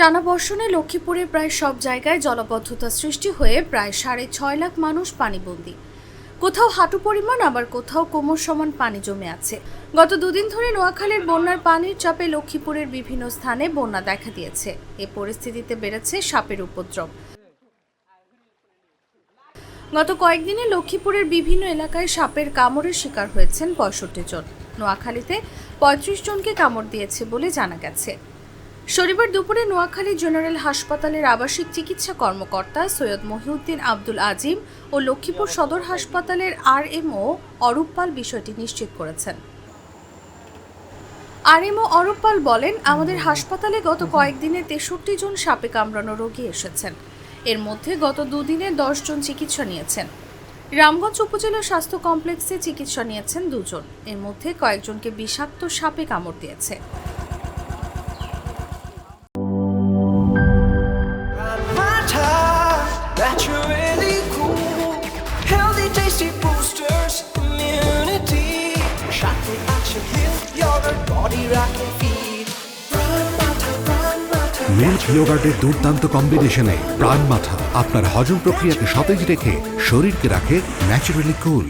টানা বর্ষণে লক্ষ্মীপুরে প্রায় সব জায়গায় জলবদ্ধতা সৃষ্টি হয়ে প্রায় সাড়ে ছয় লাখ মানুষ পানিবন্দী। কোথাও হাঁটু পরিমাণ, আবার কোথাও কোমর সমান পানি জমে আছে। গত দুদিন ধরে নোয়াখালীর বন্যার পানির চাপে লক্ষ্মীপুরের বিভিন্ন স্থানে বন্যা দেখা দিয়েছে। এ পরিস্থিতিতে বেড়েছে সাপের উপদ্রব। গত কয়েকদিনে লক্ষ্মীপুরের বিভিন্ন এলাকায় সাপের কামড়ের শিকার হয়েছেন পঁয়ষট্টি জন। নোয়াখালীতে পঁয়ত্রিশ জনকে কামড় দিয়েছে বলে জানা গেছে। শনিবার দুপুরে নোয়াখালী জেনারেল হাসপাতালের আবাসিক চিকিৎসা কর্মকর্তা সৈয়দ মহিউদ্দিন আব্দুল আজিম ও লক্ষ্মীপুর সদর হাসপাতালের আরএমও অরূপ পাল বিষয়টি নিশ্চিত করেছেন। আরএমও অরূপ পাল বলেন, আমাদের হাসপাতালে গত কয়েকদিনে তেষট্টি জন সাপে কামড়ানো রোগী এসেছেন। এর মধ্যে গত দুদিনে জন চিকিৎসা নিয়েছেন। রামগঞ্জ উপজেলা স্বাস্থ্য কমপ্লেক্সে চিকিৎসা নিয়েছেন দুজন। এর মধ্যে কয়েকজনকে বিষাক্ত সাপে কামড় দিয়েছে। মিল্ক ইয়োগার্টের দুর্দান্ত কম্বিনেশনে প্রাণ মাথা আপনার হজম প্রক্রিয়াকে সতেজ রেখে শরীরকে রাখে ন্যাচারালি কুল